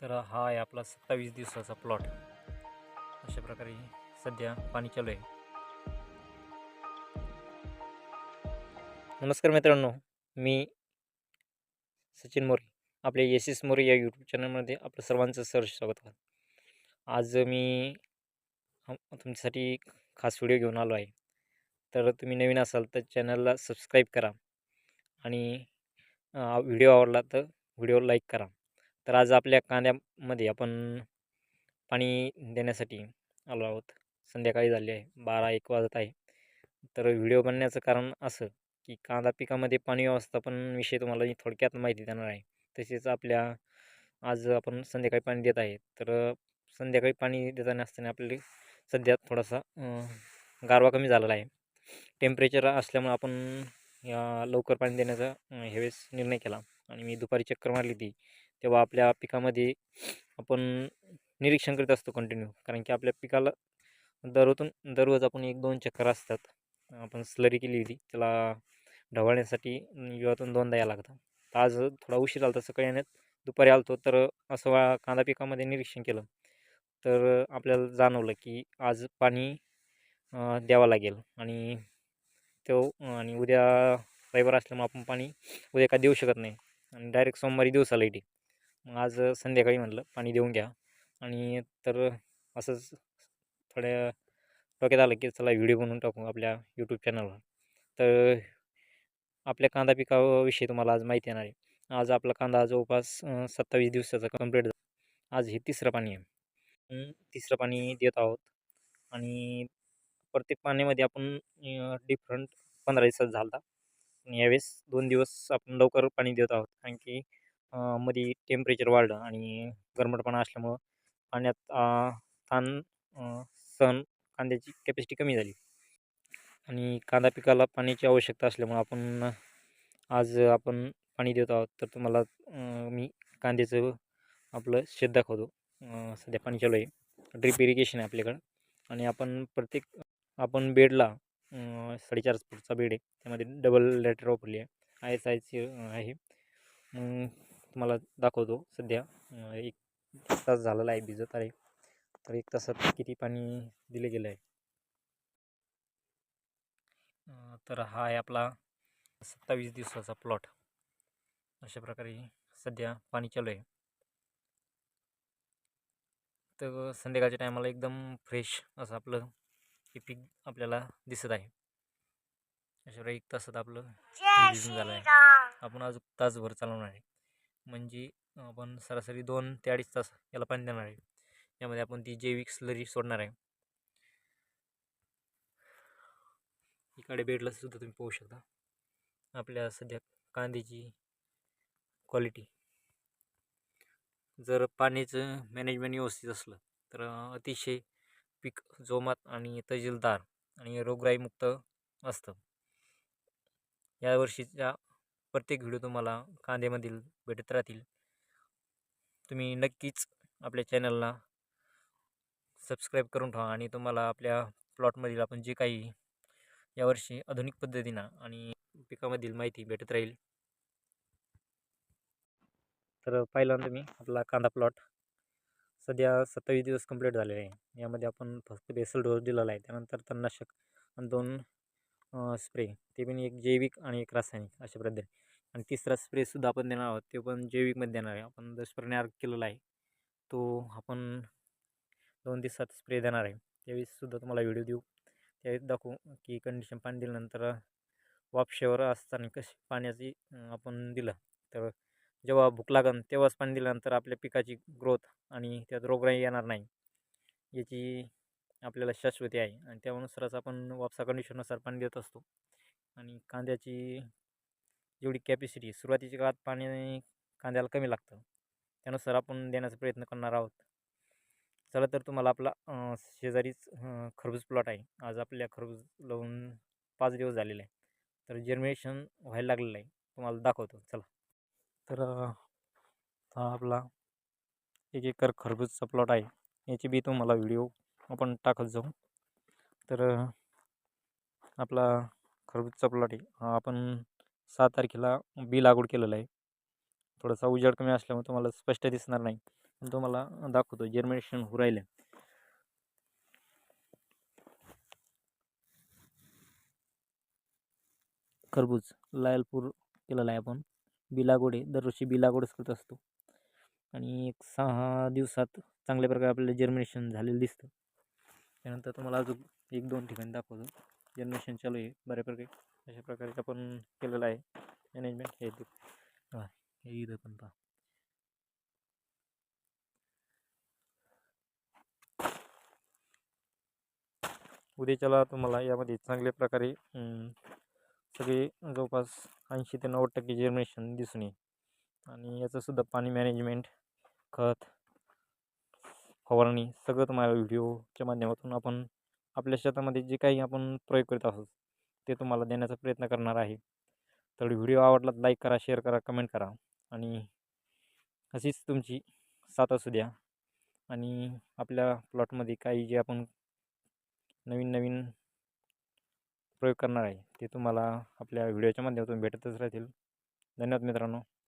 तर हा आहे आपला सत्तावीस दिवसाचा प्लॉट अशा प्रकारे सध्या पाणी चालू आहे. नमस्कार मित्रांनो मी सचिन मोरे आपल्या एस एस मोरे या यूट्यूब चॅनलमध्ये आपलं सर्वांचं सहर्ष स्वागत करतो आज मी तुमच्यासाठी खास व्हिडिओ घेऊन आलो आहे. तर तुम्ही नवीन असाल तर चॅनलला सबस्क्राईब करा. आणि व्हिडिओ आवडला तर व्हिडिओ लाईक करा. तर आज आपल्या कांद्यामध्ये आपण पाणी देण्यासाठी आलो आहोत. संध्याकाळी झाली आहे बारा एक वाजत आहे. तर व्हिडिओ बनण्याचं कारण असं की कांदा पिकामध्ये पाणी व्यवस्थापन विषयी तुम्हाला मी थोडक्यात माहिती देणार आहे. तसेच आपल्या आज आपण संध्याकाळी पाणी देत आहे. तर संध्याकाळी पाणी देताना असताना आपल्याला सध्या थोडासा गारवा कमी झालेला आहे. टेम्परेचर असल्यामुळे आपण या लवकर पाणी देण्याचा ह्यावेळेस निर्णय केला. आणि मी दुपारी चक्कर मारली ती तेव्हा आपल्या पिकामध्ये आपण निरीक्षण करीत असतो कंटिन्यू कारण की आपल्या पिकाला दररोजून दररोज आपण एक दोन चक्कर असतात. आपण स्लरी केली होती त्याला ढवळण्यासाठी युवातून दोनदा यायला लागतं. तर आज थोडा उशीर आला सकाळी येण्यात दुपारी आलतो तर असं वा कांदा पिकामध्ये निरीक्षण केलं. तर आपल्याला जाणवलं की आज पाणी द्यावं लागेल. आणि तो आणि उद्या रविवार असल्यामुळे आपण पाणी उद्या का देऊ शकत नाही. आणि डायरेक्ट सोमवारी दिवसाला येते. मग आज संध्याकाळी म्हणलं पाणी देऊन घ्या. आणि तर असंच थोड्या डोक्यात आलं की चला व्हिडिओ बनवून टाकू आपल्या यूट्यूब चॅनलवर तर आपल्या कांदा पिकाविषयी तुम्हाला आज माहिती येणार आहे. आज आपला कांदा जवळपास सत्तावीस दिवसाचा कंप्लीट झाला. आज हे तिसरं पाणी आहे. तिसरं पाणी देत आहोत. आणि प्रत्येक पाण्यामध्ये आपण डिफरंट पंधरा दिवसात झाला आणि यावेळेस दोन दिवस आपण लवकर पाणी देत आहोत. कारण की मध्ये टेम्परेचर वाढलं आणि गरमटपणा असल्यामुळं पाण्यात ताण सहन कांद्याची कॅपॅसिटी कमी झाली. आणि कांदा पिकाला पाण्याची आवश्यकता असल्यामुळं आपण आज आपण पाणी देत आहोत तर तुम्हाला मी कांद्याचं आपलं शेत दाखवतो. सध्या पाणी चालू आहे. ड्रिप इरिगेशन आहे आपल्याकडं. आणि आपण प्रत्येक आपण बेडला साडेचार फूटचा बेड आहे. त्यामध्ये डबल लॅटर वापरली आहे. आय एस आयची आहे. मग तुम्हाला दाखवतो. सध्या एक तास झालेला आहे भिजत आहे. तर एक तासात किती पाणी दिले गेलं आहे तर हा आहे आपला सत्तावीस दिवसाचा प्लॉट अशा प्रकारे सध्या पाणी चालू आहे. तर संध्याकाळच्या टायमाला एकदम फ्रेश असं आपलं हे पीक आपल्याला दिसत आहे. अशा प्रकारे एक तासात आपलं भिजून झालं आहे आपण अजून तासभर चालवणार आहे. म्हणजे आपण सरासरी दोन ते अडीच तास याला पाणी देणार आहे. यामध्ये आपण ती जैविक स्लरी सोडणार आहे. इकडे बेडला सुद्धा तुम्ही पाहू शकता. आपल्या सध्या कांद्याची क्वालिटी जर पाण्याचं मॅनेजमेंट व्यवस्थित असलं तर अतिशय पीक जोमात आणि तजीलदार आणि रोगराईमुक्त असतं. यावर्षीच्या प्रत्येक व्हिडिओ तुम्हाला कांद्यामधील भेटत राहतील. तुम्ही नक्कीच आपल्या चॅनलला सबस्क्राईब करून ठेवा आणि तुम्हाला आपल्या प्लॉटमधील आपण जे काही यावर्षी आधुनिक पद्धतीनं आणि पिकामधील माहिती भेटत राहील. तर पहिल्यांदा तुम्ही आपला कांदा प्लॉट. सध्या सत्तावीस दिवस कंप्लीट झालेले आहे. यामध्ये आपण फक्त बेसल डोस दिलेला आहे. त्यानंतर तणनाशक आणि दोन स्प्रे. ते पण एक जैविक आणि एक रासायनिक अशा पद्धतीने. आणि तिसरा स्प्रेसुद्धा आपण देणार आहोत. ते पण जैविकमध्ये देणार आहे. आपण जो स्प्रे अर्क केलेला आहे तो आपण दोन दिवसात स्प्रे देणार आहे. त्यावेळीसुद्धा तुम्हाला व्हिडिओ देऊ. त्यावेळेस दाखवू की कंडिशन पाणी दिल्यानंतर वापशेवर असताना कशी पाण्याची आपण दिलं. तर जेव्हा भूक लागन तेव्हाच पाणी दिल्यानंतर आपल्या पिकाची ग्रोथ आणि त्यात रोगराई येणार नाही. याची आपल्याला शाश्वती आहे आणि त्यानुसारच आपण वापसा कंडिशननुसार पाणी देत असतो. आणि कांद्याची जेवढी कॅपॅसिटी सुरुवातीच्या काळात पाणी कांद्याला कमी लागतं त्यानुसार आपण देण्याचा प्रयत्न करणार आहोत. चला तर तुम्हाला आपला शेजारीच खरबूज प्लॉट आहे. आज आपल्या खरबूज लावून पाच दिवस झालेले आहे तर जर्मिनेशन व्हायला लागलेलं आहे. तुम्हाला दाखवतो. चला. तर हा आपला एक एकर खरबूजचा प्लॉट आहे. याची बी तुम्हाला व्हिडिओ आपण टाकत जाऊ. तर आपला खरबूजचा प्लॉट आहे. आपण सहा तारखेला बी लागवड केलेला आहे. थोडासा उजाड कमी असल्यामुळे तुम्हाला स्पष्ट दिसणार नाही. पण तुम्हाला दाखवतो जर्मिनेशन होऊ राहिलं खरबूज लायलपूर केलेला आहे आपण. बिलागोड आहे. दरवर्षी बी लागवडच करत असतो. आणि एक सहा दिवसात चांगल्या प्रकारे आपल्याला जर्मिनेशन झालेलं दिसतं. त्यानंतर तुम्हाला अजून एक दोन ठिकाणी दाखवतो. जनरेशन चालू आहे. बऱ्यापैकी अशा प्रकारे आपण केलेलं आहे. मॅनेजमेंट हे हे इथं पण पहा. उद्याच्याला तुम्हाला यामध्ये चांगल्या प्रकारे सगळे जवळपास ऐंशी ते नव्वद टक्के जनरेशन दिसून येईल. आणि याचंसुद्धा पाणी मॅनेजमेंट खत फवारणी सगळं तुम्हाला व्हिडिओच्या माध्यमातून आपण आपल्या शेतामध्ये जे काही आपण प्रयोग करीत आहोत ते तुम्हाला देण्याचा प्रयत्न करणार आहे. तर व्हिडिओ आवडला लाईक करा शेअर करा कमेंट करा आणि अशीच तुमची साथ असू द्या आणि आपल्या प्लॉटमध्ये काही जे आपण नवीन नवीन प्रयोग करणार आहे ते तुम्हाला आपल्या व्हिडिओच्या माध्यमातून भेटतच राहतील. धन्यवाद मित्रांनो.